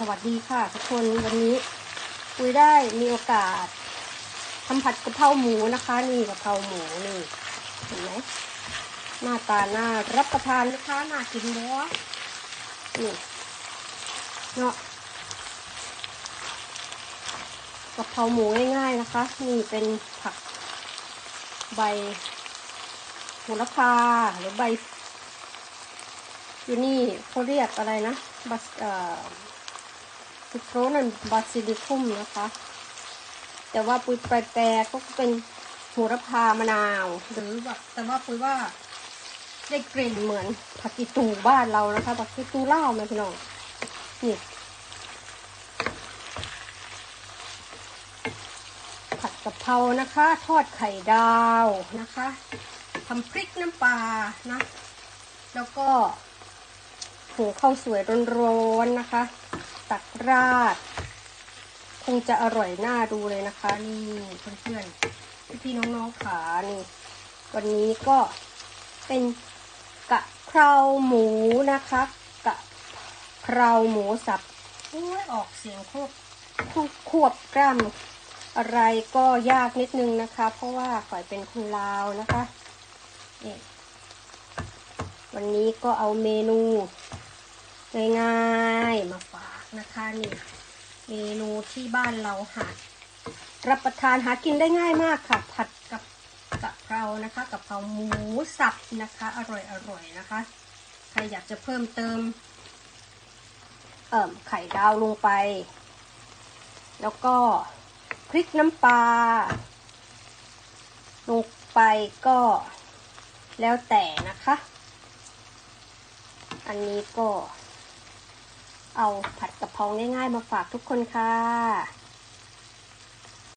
สวัสดีค่ะทุกคนวันนี้คุยได้มีโอกาสทำผัดกะเพราหมูนะคะ นี่กะเพราหมูนี่เห็นไหมหน้าตาน่ารับประทานนะคะน่ากินเนาะนี่เนาะกะเพราหมูง่ายๆนะคะ นี่เป็นผักใบโหระพาหรือใบอยู่นี่เขาเรียกอะไรนะบัสเอ่อิโครนันบาซิลิคุมนะคะ แต่ว่าปุยแปลก็เป็นโหระพามะนาวหรือแบบแต่ว่าปุยว่าได้กลิ่นเหมือนผักกีตูบ้านเรานะคะผักกีตูเล่าไหมพี่น้องนี่ผัดกะเพรานะคะ ทอดไข่ดาวนะคะทำพริกน้ำปลานะ แล้วก็หุงข้าวสวยร้อนๆนะคะ ตักราด คงจะอร่อยน่าดูเลยนะคะ นี่เพื่อนๆพี่ๆน้องๆขานี่ วันนี้ก็เป็นกะเพราหมูนะคะกะเพราหมูสับโอ้ยออกเสียงควบควบควบกล้ามอะไรก็ยากนิดนึงนะคะ เพราะว่าข่อยเป็นคนลาวนะคะนี่วันนี้ก็เอาเมนูง่ายๆมา นะคะนี่เมนูที่บ้านเราหารับประทานหากินได้ง่ายมากค่ะ ผัดกับกะเพรานะคะกะเพราหมูสับนะคะ อร่อยอร่อยนะคะ ใครอยากจะเพิ่มเติม เอ่มไข่ดาวลงไป แล้วก็พริกน้ำปลาลงไปก็แล้วแต่นะคะ อันนี้ก็ เอาผัดกะเพราง่าย ๆ มาฝากทุกคนค่ะ